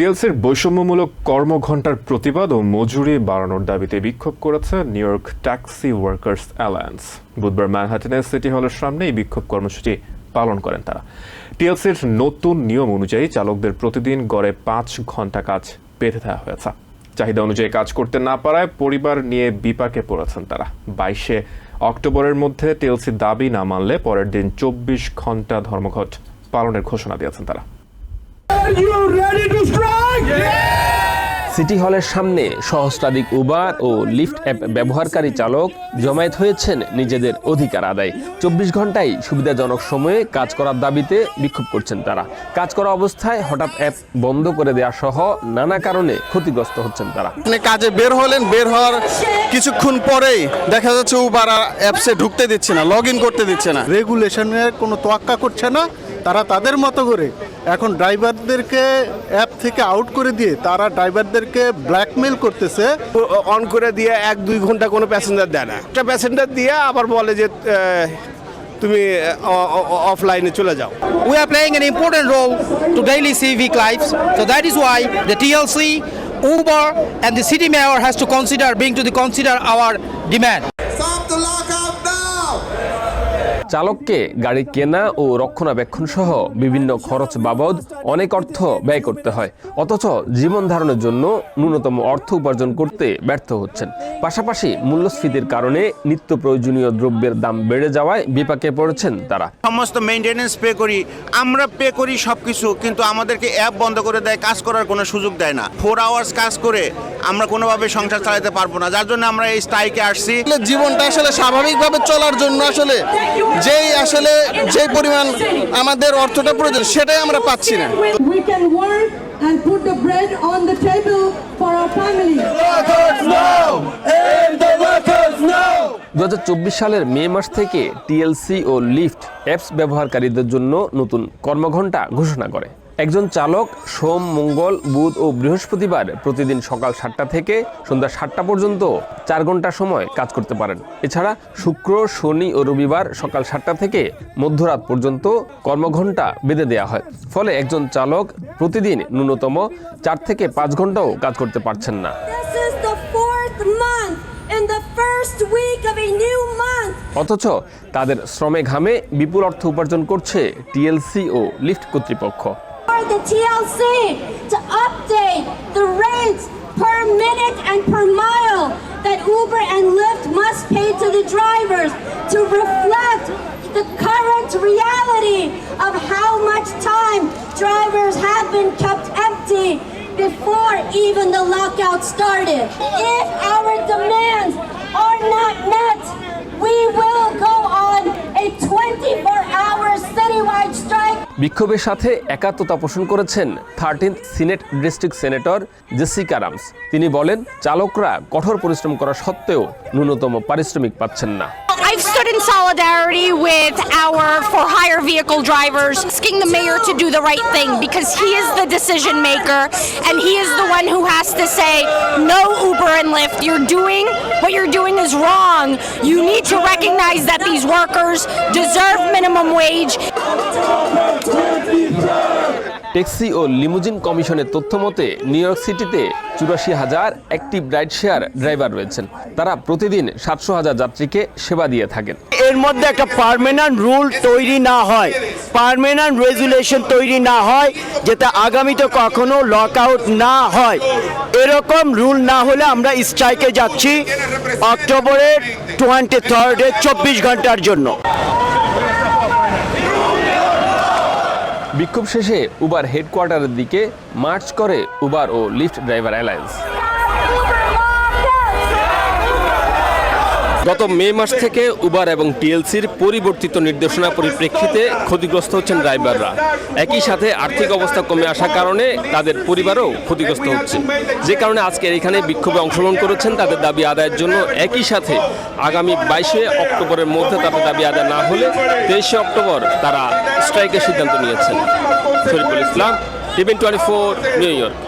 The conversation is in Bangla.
টিএলসির বৈষম্যমূলক কর্মঘণ্টার প্রতিবাদ ও মজুরি বাড়ানোর দাবিতে বিক্ষোভ করেছে New York taxi workers alliance. বুধবার ম্যানহাটনের সিটি হলের সামনে এই বিক্ষোভ কর্মসূচি পালন করেন তারা। টিএলসির নতুন নিয়ম অনুযায়ী চালকদের প্রতিদিন গড়ে পাঁচ ঘণ্টা কাজ বেঁধে দেওয়া হয়েছে। চাহিদা অনুযায়ী কাজ করতে না পারায় পরিবার নিয়ে বিপাকে পড়েছেন তারা। বাইশে অক্টোবরের মধ্যে টিএলসি দাবি না মানলে পরের দিন চব্বিশ ঘণ্টা ধর্মঘট পালনের ঘোষণা দিয়েছেন তারা। সিটি হলের সামনে সহস্রাধিক উবার ও লিফট অ্যাপ ব্যবহারকারী চালক জমায়েত হয়েছেন নিজেদের অধিকার আদায়। চব্বিশ ঘন্টায় সুবিধাজনক সময়ে কাজ করার দাবিতে বিক্ষোভ করছেন তারা। কাজ করা অবস্থায় হঠাৎ অ্যাপ বন্ধ করে দেওয়া সহ নানা কারণে ক্ষতিগ্রস্ত হচ্ছেন তারা। কাজে বের হলেন বের হওয়ার কিছুক্ষণ পরেই দেখা যাচ্ছে উবার অ্যাপসে ঢুকতে দিচ্ছে না লগ ইন করতে দিচ্ছে না। রেগুলেশনের কোনো তোয়াক্কা করছে না তারা তাদের মতো করে এখন ড্রাইভারদেরকে অ্যাপ থেকে আউট করে দিয়ে তারা ড্রাইভারদেরকে ব্ল্যাকমেল করতেছে। অন করে দিয়ে এক দুই ঘণ্টা কোনো প্যাসেঞ্জার দেয় না। একটা প্যাসেঞ্জার দিয়ে আবার বলে যে তুমি অফলাইনে চলে যাও। We are playing an important role to daily civic life so that is why the TLC Uber and the city mayor has to consider being to the consider our demand চালককে গাড়ি কেনা ও রক্ষণাবেক্ষণ সহ বিভিন্ন খরচ বাবদ অনেক অর্থ ব্যয় করতে হয়। অথচ জীবন ধারণের জন্য ন্যূনতম অর্থ উপার্জন করতে ব্যর্থ হচ্ছেন। পাশাপাশি মূল্যস্ফীতির কারণে নিত্য প্রয়োজনীয় দ্রব্যের দাম বেড়ে যাওয়ায় বিপাকে পড়েছেন তারা। সমস্ত মেনটেনেন্স পে করি, আমরা পে করি সব কিছু কিন্তু আমাদেরকে অ্যাপ বন্ধ করে দেয়, কাজ করার কোনো সুযোগ দেয় না। ফোর আওয়ার্স কাজ করে আমরা কোনোভাবে সংসার চালাতে পারব না। যার জন্য আমরা এই স্ট্রাইকে আসছি। জীবনটা আসলে স্বাভাবিকভাবে চলার জন্য আসলে যেই আসলে যে পরিমাণ আমাদের অর্থটা প্রয়োজন সেটাই আমরা পাচ্ছি না। We can work and put the bread on the table for our family. দু সালের মে মাস থেকে টিএলসি ও লিফট অ্যাপস ব্যবহারকারীদের জন্য নতুন কর্মঘণ্টা ঘোষণা করে। একজন চালক সোম মঙ্গল বুধ ও বৃহস্পতিবার প্রতিদিন সকাল সাতটা থেকে সন্ধ্যা সাতটা পর্যন্ত চার ঘণ্টা সময় কাজ করতে পারেন। এছাড়া শুক্র শনি ও রবিবার সকাল সাতটা থেকে মধ্যরাত পর্যন্ত কর্মঘণ্টা বেঁধে দেওয়া হয়। ফলে একজন চালক প্রতিদিন ন্যূনতম চার থেকে পাঁচ ঘন্টাও কাজ করতে পারছেন না. অথচ তাদের শ্রমে ঘামে বিপুল অর্থ উপার্জন করছে টিএলসি ও লিফট কর্তৃপক্ষ। The TLC to update the rates per minute and per mile that Uber and Lyft must pay to the drivers to reflect the current reality of how much time drivers have been kept empty before even the lockout started. If our demands বিক্ষোভের সাথে একাত্মতা পোষণ করেছেন thirteenth senate district senator Jessica Ramos তিনি বলেন চালকরা কঠোর পরিশ্রম করা সত্ত্বেও ন্যূনতম পারিশ্রমিক পাচ্ছেন না I've stood in solidarity with our for hire vehicle drivers, asking the mayor to do the right thing because he is the decision maker and he is the one who has to say, no Uber and Lyft, you're doing what you're doing is wrong. You need to recognize that these workers deserve minimum wage taxi O limousine কমিশনের তথ্য মতে, নিউ ইয়র্ক সিটিতে চুরাশি হাজার অ্যাক্টিভ রাইড শেয়ার ড্রাইভার রয়েছেন। তারা প্রতিদিন সাতশো হাজার যাত্রীকে সেবা দিয়ে থাকেন। এর মধ্যে একটা পার্মানেন্ট রুল তৈরি না হয়। পার্মানেন্ট রেজুলেশন তৈরি না হয় যাতে আগামীতে কখনো লক আউট না হয়। এরকম রুল না হলে আমরা স্ট্রাইকে যাচ্ছি অক্টোবরের টোয়েন্টি থার্ডে চব্বিশ ঘণ্টার জন্য। বিক্ষোভ শেষে উবার হেডকোয়ার্টারের দিকে মার্চ করে উবার ও লিফট ড্রাইভার অ্যালায়েন্স। গত মে মাস থেকে উবার এবং টিএলসির পরিবর্তিত নির্দেশনা পরিপ্রেক্ষিতে ক্ষতিগ্রস্ত হচ্ছেন ড্রাইভাররা। একই সাথে আর্থিক অবস্থা কমে আসার কারণে তাদের পরিবারও ক্ষতিগ্রস্ত হচ্ছে। যে কারণে আজকের এখানে বিক্ষোভে অংশগ্রহণ করেছেন, তাদের দাবি আদায়ের জন্য একই সাথে আগামী বাইশে অক্টোবরের মধ্যে তাদের দাবি আদায় না হলে তেইশে অক্টোবর তারা স্ট্রাইকের সিদ্ধান্ত নিয়েছেন। Shariful Islam টিভেন twenty four, New York.